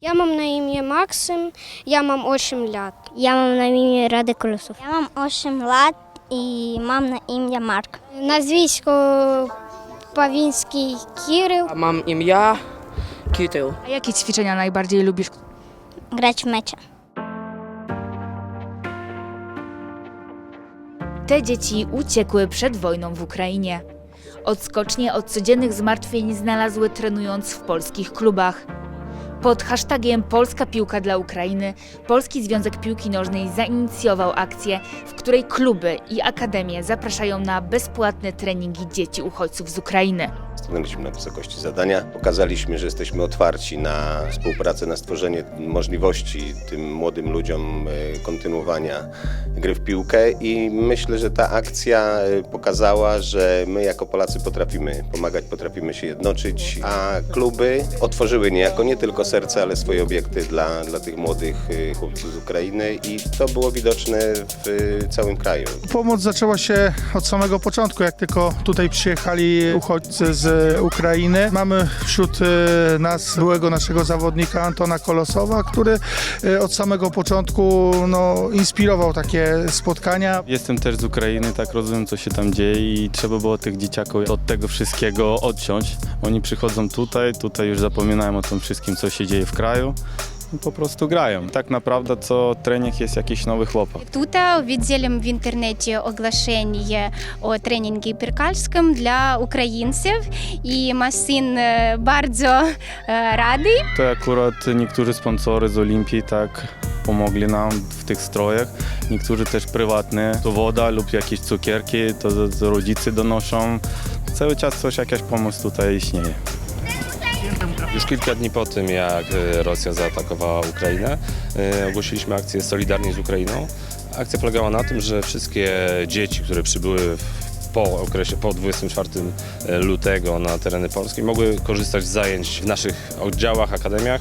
Ja mam na imię Maksym, ja mam 8 lat. Ja mam na imię Radek Lusów. Ja mam 8 lat i mam na imię Mark. Nazwisko Pawiński Kirył. Mam imię Kirył. A jakie ćwiczenia najbardziej lubisz? Grać w mecze. Te dzieci uciekły przed wojną w Ukrainie. Odskocznie od codziennych zmartwień znalazły trenując w polskich klubach. Pod hashtagiem Polska Piłka dla Ukrainy Polski Związek Piłki Nożnej zainicjował akcję, w której kluby i akademie zapraszają na bezpłatne treningi dzieci uchodźców z Ukrainy. Stanęliśmy na wysokości zadania. Pokazaliśmy, że jesteśmy otwarci na współpracę, na stworzenie możliwości tym młodym ludziom e, kontynuowania gry w piłkę i myślę, że ta akcja e, pokazała, że my jako Polacy potrafimy pomagać, potrafimy się jednoczyć, a kluby otworzyły niejako nie tylko serce, ale swoje obiekty dla, dla tych młodych e, chłopców z Ukrainy i to było widoczne w całym kraju. Pomoc zaczęła się od samego początku, jak tylko tutaj przyjechali uchodźcy z Ukrainy. Mamy wśród e, nas byłego naszego zawodnika Antona Kolosowa, który e, od samego początku no, inspirował takie spotkania. Jestem też z Ukrainy, tak rozumiem, co się tam dzieje i trzeba było tych dzieciaków od tego wszystkiego odciąć. Oni przychodzą tutaj, tutaj już zapominają o tym wszystkim, co się dzieje w kraju po prostu grają. Tak naprawdę co trening jest jakiś nowy chłopak. Тут відділимо в інтернеті оголошення о тренінгу перкальському для українців, і мій син е, bardzo е, радий. To akurat niektórzy sponsorzy z Olimpii tak pomogli nam w tych strojach. Niektórzy też prywatne, to woda lub jakieś cukierki, to, to rodzice donoszą. Cały czas coś, jakaś pomoc tutaj istnieje. Już kilka dni po tym, jak e, Rosja zaatakowała Ukrainę, e, ogłosiliśmy akcję Solidarni z Ukrainą. Akcja polegała na tym, że wszystkie dzieci, które przybyły po okresie, po 24 lutego na tereny Polski, mogły korzystać z zajęć w naszych oddziałach, akademiach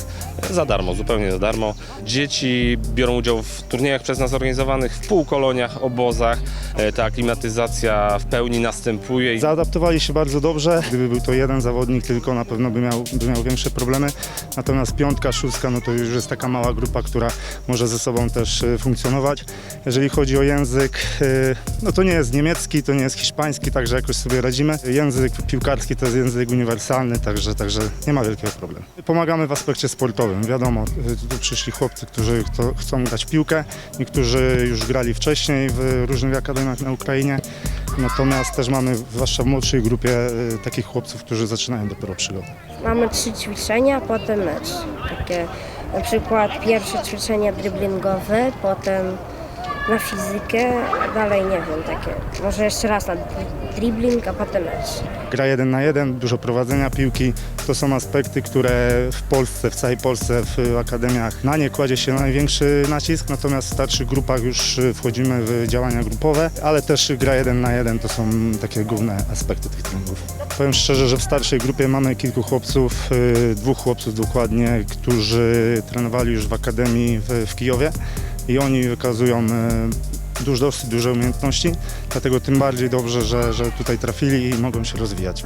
e, za darmo, zupełnie za darmo. Dzieci biorą udział w turniejach przez nas organizowanych, w półkoloniach, obozach. E, Ta aklimatyzacja w pełni następuje. Zaadaptowali się bardzo dobrze. Gdyby był to jeden zawodnik tylko, na pewno by miał, by miał większe problemy. Natomiast piątka, szóstka, no to już jest taka mała grupa, która może ze sobą też funkcjonować. Jeżeli chodzi o język, no to nie jest niemiecki, to nie jest hiszpański, także jakoś sobie radzimy. Język piłkarski to jest język uniwersalny, także, także nie ma wielkiego problemu. Pomagamy w aspekcie sportowym. Wiadomo, tu przyszli chłopcy, którzy chcą grać piłkę, niektórzy już grali wcześniej w różnych akademiach na Ukrainie. Natomiast też mamy, zwłaszcza w młodszej grupie, y, takich chłopców, którzy zaczynają dopiero przygodę. Mamy trzy ćwiczenia, potem mecz. Takie na przykład pierwsze ćwiczenie driblingowe, potem na fizykę, dalej nie wiem, takie. Może jeszcze raz na dribbling, a potem mecz. Gra jeden na jeden, dużo prowadzenia piłki. To są aspekty, które w Polsce, w całej Polsce, w akademiach na nie kładzie się największy nacisk, natomiast w starszych grupach już wchodzimy w działania grupowe, ale też gra jeden na jeden to są takie główne aspekty tych treningów. Powiem szczerze, że w starszej grupie mamy kilku chłopców, y, dwóch chłopców dokładnie, którzy trenowali już w akademii w, w Kijowie i oni wykazują y, dużo, dosyć duże umiejętności, dlatego tym bardziej dobrze, że, że tutaj trafili i mogą się rozwijać.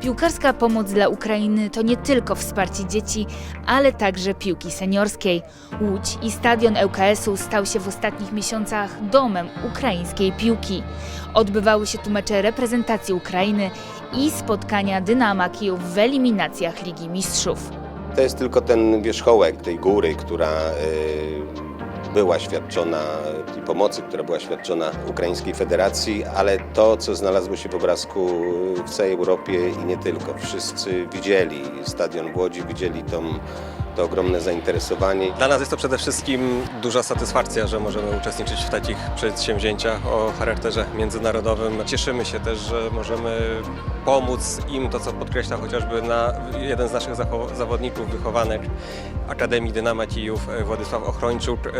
Piłkarska pomoc dla Ukrainy to nie tylko wsparcie dzieci, ale także piłki seniorskiej. Łódź i stadion ŁKS-u stał się w ostatnich miesiącach domem ukraińskiej piłki. Odbywały się tu mecze reprezentacji Ukrainy i spotkania Dynama Kijów w eliminacjach Ligi Mistrzów. To jest tylko ten wierzchołek tej góry, która y, była świadczona, tej pomocy, która była świadczona Ukraińskiej Federacji, ale to, co znalazło się w obrazku w całej Europie i nie tylko. Wszyscy widzieli stadion w Łodzi, widzieli tą, to ogromne zainteresowanie. Dla nas jest to przede wszystkim duża satysfakcja, że możemy uczestniczyć w takich przedsięwzięciach o charakterze międzynarodowym. Cieszymy się też, że możemy pomóc im, to co podkreśla chociażby na jeden z naszych zawodników, wychowanek Akademii Dynama Kijów, e, Władysław Ochrończuk, e,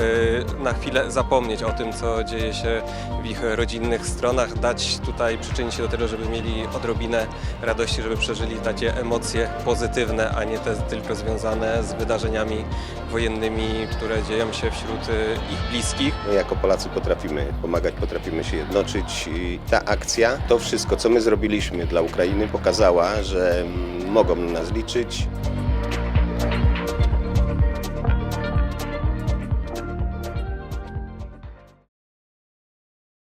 na chwilę zapomnieć o tym, co dzieje się w ich rodzinnych stronach, dać tutaj, przyczynić się do tego, żeby mieli odrobinę radości, żeby przeżyli takie emocje pozytywne, a nie te tylko związane z wydarzeniami wojennymi, które dzieją się wśród e, ich bliskich. My jako Polacy potrafimy pomagać, potrafimy się jednoczyć i ta akcja, to wszystko, co my zrobiliśmy dla Ukrainy, pokazała, że mogą na nas liczyć.